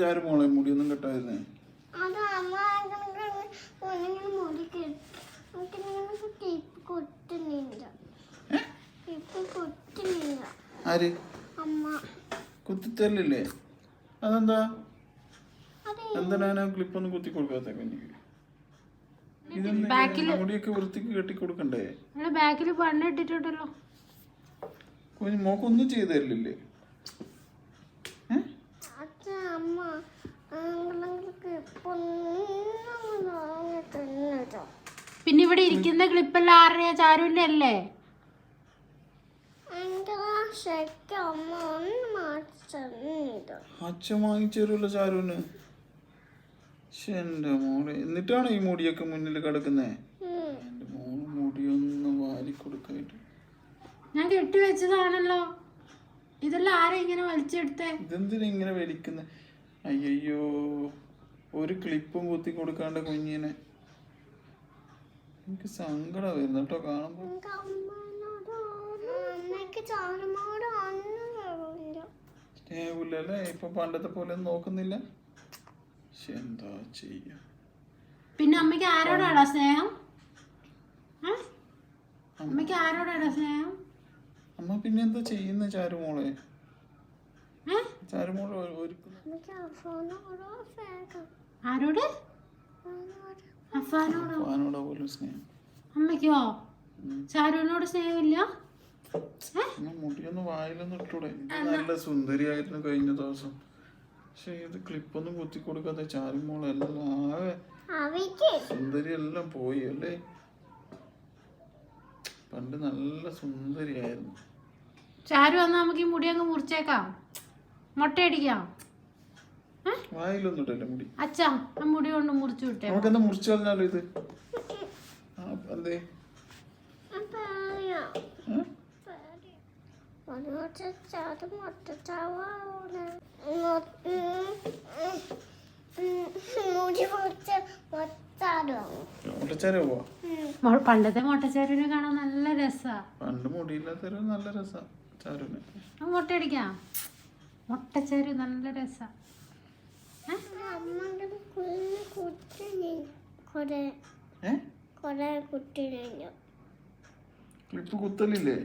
ചാരു മോളെ മുടിയൊന്നും കെട്ടായിരുന്നേ ആര്? അമ്മ. കുത്തിത്തരലില്ലേ? അതെന്താ? അതെ. എന്തിനാ ക്ലിപ്പ് ഒന്ന് കുത്തി കൊടുക്കാത്ത കുഞ്ഞിക്ക്? മുടിയൊക്കെ വൃത്തിക്ക് കെട്ടി കൊടുക്കണ്ടേ? ബാക്കിൽ പണ്ണിട്ടിട്ടുണ്ടല്ലോ കുഞ്ഞു കുഞ്ഞ് മോക്കൊന്നും ചെയ്തു തരില്ലേ ഏ? അച്ഛൻ അമ്മ ആണെങ്കിലൊക്കെ പൊന്നു ഇവിടെ ഇരിക്കുന്ന ക്ലിപ്പെല്ലാം ആരുടെയാ? ചാരുവിന്റെ അല്ലേ? അച്ഛൻ വാങ്ങിച്ചു തരുമല്ലോ ചാരുവിന്. എന്റെ മോളെ. എന്നിട്ടാണ് ഈ മുടിയൊക്കെ മുന്നിൽ കിടക്കുന്നേ? എന്റെ മോൾ മുടിയൊന്ന് വാരി കൊടുക്കായിട്ട് ഞാൻ കെട്ടിവെച്ചതാണല്ലോ ഇതെല്ലാം ആരാ ഇങ്ങനെ വലിച്ചെടുത്തേ? ഇതെന്തിനാ ഇങ്ങനെ വലിക്കുന്ന? അയ്യോ ഒരു ക്ലിപ്പും കുത്തി കൊടുക്കാണ്ട് കുഞ്ഞിനെ. എനിക്ക് സങ്കടം വരുന്നു കേട്ടോ കാണുമ്പോ. അമ്മയ്ക്ക് ചാണമോട് ഒന്നും അറിയില്ല സ്നേഹമില്ലല്ലേ? ഇപ്പൊ പണ്ടത്തെ പോലെ നോക്കുന്നില്ല. എന്താ ചെയ്യ? പിന്നെ അമ്മയ്ക്ക് ആരോടാടാ സ്നേഹം? അമ്മയ്ക്ക് ആരോടാടാ സ്നേഹം? അമ്മ പിന്നെന്താ ചെയ്യുന്ന ചാരുമോളെ ഏ? ചാരുമോളെ ഒരു- ഒരുക്കുന്ന എനിക്ക് അഫോനോടോ സ്നേഹം ആരോട്? അഫോനോട്? അഫാനോടോ ഫാനോടെ പോലും സ്നേഹം അമ്മയ്ക്കോ? ചാരുവിനോട് സ്നേഹമില്ല? മുടിയൊന്ന് വായിലൊന്നും ഇട്ടൂടെ നല്ല സുന്ദരിയായിരുന്നു കഴിഞ്ഞ ദിവസം. പക്ഷെ ഇത് ക്ലിപ്പൊന്നും കുത്തി കൊടുക്കാത്ത ചാരുമോളെല്ലാം ആകെ അവയ്ക്ക്? സുന്ദരി എല്ലാം പോയി അല്ലേ? പണ്ട് നല്ല സുന്ദരിയായിരുന്നു. ചാരു വന്നാൽ നമുക്ക് ഈ മുടി അങ്ങ് മുറിച്ചേക്കാം. മുട്ടയടിക്കാം? വായിലൊന്നും മുടി? അച്ഛാ മുടി കൊണ്ട് മുറിച്ചു വിട്ടേ. നമുക്കെന്താ മുറിച്ചു കളഞ്ഞാലോ ഇത്? എന്തേ പണ്ടത്തെ മുട്ടച്ചാരുവിനെ കാണാൻ നല്ല രസാ. പണ്ട് മുടിയില്ലാത്തൊരു നല്ല രസാ ചാരുവിന്. മുട്ടയടിക്കാം. മുട്ടച്ചാരു നല്ല രസാ. അമ്മയുടെ കുഞ്ഞു കുട്ടി കുറെ ഏ കുറെ കുട്ടികളുണ്ട് ക്ലിപ്പ് കുത്തലില്ലേ?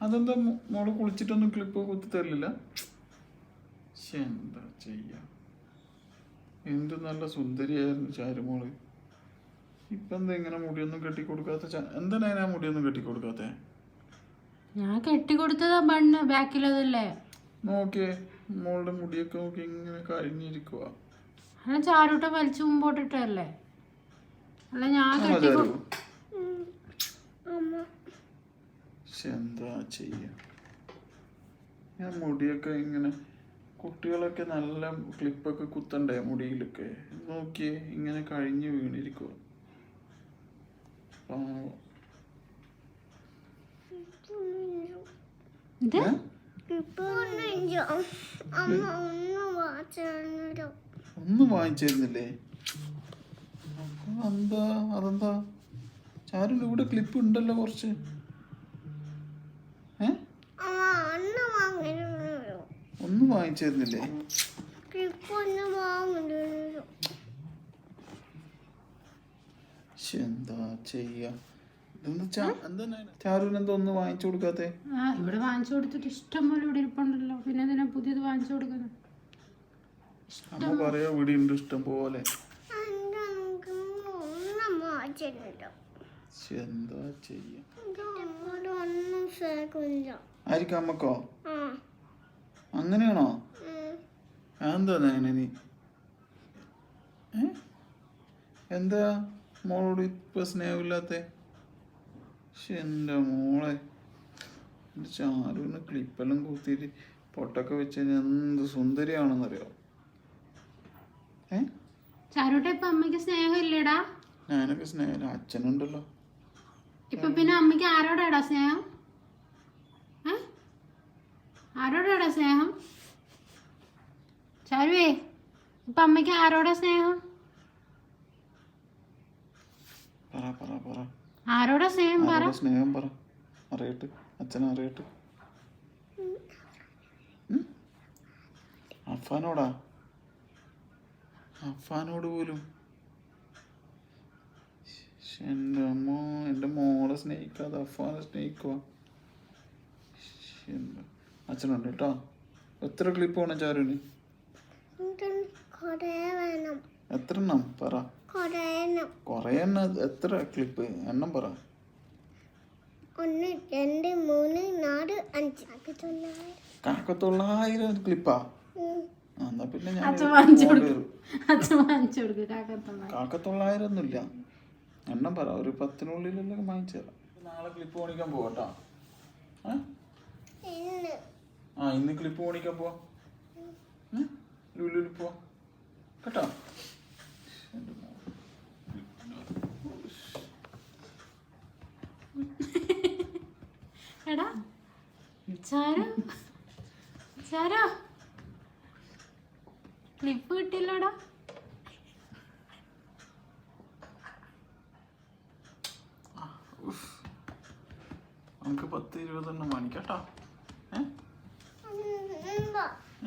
അതെന്താ മോൾ കുളിച്ചിട്ടൊന്നും ക്ലിപ്പ് കുത്തി തരില്ല? എന്താ ചെയ്യാ? എന്ത് നല്ല സുന്ദരിയായിരുന്നു ചാരുമോൾ ഇപ്പൊ എന്താ ഇങ്ങനെ മുടിയൊന്നും കെട്ടി കൊടുക്കാത്ത എന്തിനാ അതിനാ മുടിയൊന്നും കെട്ടി കൊടുക്കാത്തെ ഞാൻ കെട്ടി കെട്ടിക്കൊടുത്തതാ ബണ്ണ് ബാക്കിലതല്ലേ നോക്കിയേ മോളുടെ മുടിയൊക്കെ നോക്കി ഇങ്ങനെ കരിഞ്ഞിരിക്കുക അല്ല ചാരൂട്ട വലിച്ചു മുമ്പോട്ടിട്ടല്ലേ? അല്ല ഞാൻ എന്താ ചെയ്യാ? ഞാൻ മുടിയൊക്കെ ഇങ്ങനെ കുട്ടികളൊക്കെ നല്ല ക്ലിപ്പൊക്കെ കുത്തണ്ടേ മുടിയിലൊക്കെ? നോക്കിയേ ഇങ്ങനെ കഴിഞ്ഞ് വീണിരിക്കുക ഇത്? ഇപ്പൊ ഒന്നും വാങ്ങിച്ചിരുന്നില്ലേ. എന്താ അതെന്താ? ചാരുവിന് ഇവിടെ ക്ലിപ്പ് ഉണ്ടല്ലോ കുറച്ച്. ഒന്നും വാങ്ങിച്ചിരുന്നില്ലേ. എന്താ ചെയ്യാ? വാങ്ങിച്ചു കൊടുക്കാത്തെ. ആ ഇവിടെ വാങ്ങിച്ചു കൊടുത്തിട്ട് ഇഷ്ടം പോലെ ഇവിടെ ഇരിപ്പുണ്ടല്ലോ. പിന്നെ എന്തിനാ പുതിയത് വാങ്ങിച്ചു കൊടുക്കുന്നത്? അമ്മ പറയാ ഇവിടെ ഉണ്ട് ഇഷ്ടം പോലെ. എന്താ ചെയ്യാ? ആയിരിക്കും അമ്മക്കോ? ആ. അങ്ങനെയാണോ. എന്താ നേനെ നീ? എന്താ മോളോട് ഇപ്പൊ സ്നേഹമില്ലാത്ത? എന്റെ മോളെ. എന്റെ ചാരുവിന് ക്ലിപ്പെല്ലാം കൂത്തിയിട്ട് പൊട്ടൊക്കെ വെച്ച് കഴിഞ്ഞാൽ എന്ത് സുന്ദരിയാണെന്നറിയോ? ഏ? ചാരൂട്ട ഇപ്പൊ അമ്മയ്ക്ക് സ്നേഹം ഇല്ലേടാ ഞാനൊക്കെ സ്നേഹമില്ല അച്ഛനുണ്ടല്ലോ. ഇപ്പൊ പിന്നെ അമ്മയ്ക്ക് ആരോടാടാ സ്നേഹം? ആരോടാടാ സ്നേഹം? ചാരുവേ ഇപ്പൊ അമ്മയ്ക്ക് ആരോടാ സ്നേഹം? പറ പറ പറ. ആരോടാ സ്നേഹം പറ. സ്നേഹം പറ. അറിയട്ടെ. അച്ഛൻ അറിയട്ടെ. അഫാനോടാ? അഫാനോട് പോലും. എന്റെ അമ്മ എന്റെ മോളെ സ്നേഹിക്കാതെ അഫാനെ സ്നേഹിക്കുക അച്ഛനുണ്ട് കേട്ടോ. എത്ര ക്ലിപ്പ് വേണം ചാരുവിന്? എത്ര എണ്ണം പറ. കുറേ എണ്ണ എത്ര ക്ലിപ്പ് എണ്ണം പറ. ഒന്ന് രണ്ട് മൂന്ന് നാല് അഞ്ച്. കാക്കത്തൊള്ളായിരം ക്ലിപ്പാ എന്നാ പിന്നെ ഞാൻ കാക്കത്തൊള്ളായിരം ഒന്നുമില്ല എണ്ണം പറ ഒരു പത്തിനുള്ളിലല്ലേ വാങ്ങിച്ചു തരാം. നാളെ ക്ലിപ്പ് ഓണിക്കാൻ പോവാട്ടോ ആ ഇന്ന്. ആ ഇന്ന് ക്ലിപ്പ് ഓണിക്കാൻ പോവാ. ലുലുലു പോവാ. കേട്ടോ എന്റെ മോൾ. എടാ ചാരു ചാരു ക്ലിപ്പ് കിട്ടിയല്ലോടാ നമുക്ക് പത്ത് ഇരുപതെണ്ണം വാങ്ങിക്കട്ടോ കൊറേ കുത്തണ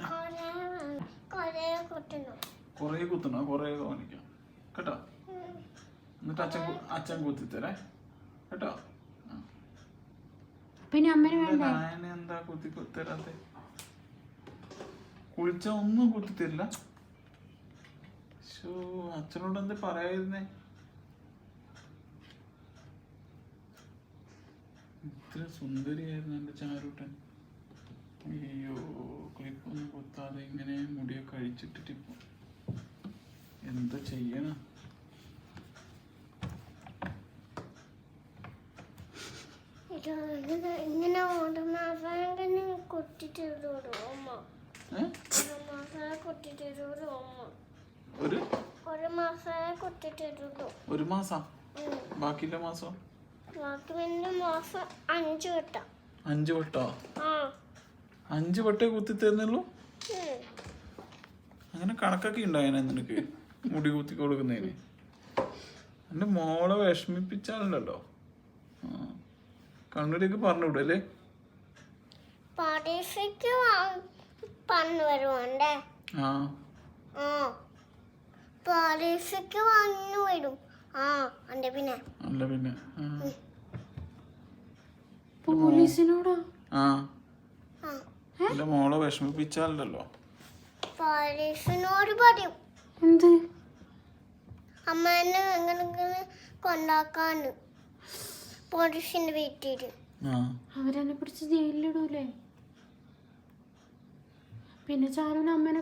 കൊറേ വേണം കുറേ കൊട്ടണം കുറേ കുത്തണം കുറേ വാങ്ങിക്കാം കേട്ടോ. എന്നിട്ട് അച്ഛൻ അച്ഛൻ കുത്തിത്തരേ കേട്ടോ പിന്നെ അമ്മ എന്താ കുത്തി കുത്തരാത്തെ കുളിച്ച ഒന്നും കുത്തിത്തരില്ല ശോ അച്ഛനോട് എന്താ പറയായിരുന്നേ ഇത്ര സുന്ദരിയായിരുന്നു എന്റെ ചാരൂട്ടൻ. അയ്യോ ക്ലിപ്പൊന്നും കുത്താതെ ഇങ്ങനെ മുടിയൊക്കെ അഴിച്ചിട്ടിട്ട് ഇപ്പൊ. എന്താ ചെയ്യണം? ഇങ്ങനെ ഓടുന്ന കൊട്ടിട്ട് ഏ? ഒരു ഒരു? മാസം? ബാക്കിയുള്ള മാസം? അഞ്ചു വട്ടോ. അഞ്ച് വട്ടേ? കുത്തി തരുന്നുള്ളൂ അങ്ങനെ കണക്കൊക്കെ ഉണ്ടായനെ നിനക്ക് മുടി കുത്തി കൊടുക്കുന്നതിന്. എന്റെ മോളെ വിഷമിപ്പിച്ചാലുണ്ടല്ലോ. കണ്ണൂരേക്ക് പറഞ്ഞു വിടല്ലേ പരീക്ഷയ്ക്ക് പറഞ്ഞു വരുവാണ്ടേ? ആ. ആ. പരീക്ഷയ്ക്ക് വന്നു വരും ആ അന്റെ പിന്നെ. അല്ല പിന്നെ. ആ. പോലീസിനോടാ? ആ. ആ. എന്റെ മോളെ വിഷമിപ്പിച്ചാലോ പോലീസിനോട് പറയും. എന്ത്? അമ്മേനെ എങ്ങനെ കൊണ്ടാക്കാണ്ട്. പോലീസിന്റെ വീട്ടിൽ ആ. അവരെന്നെ പിടിച്ച് ജയിലിലിടൂലേ? പിന്നെ ചാരുവിന് അമ്മേനെ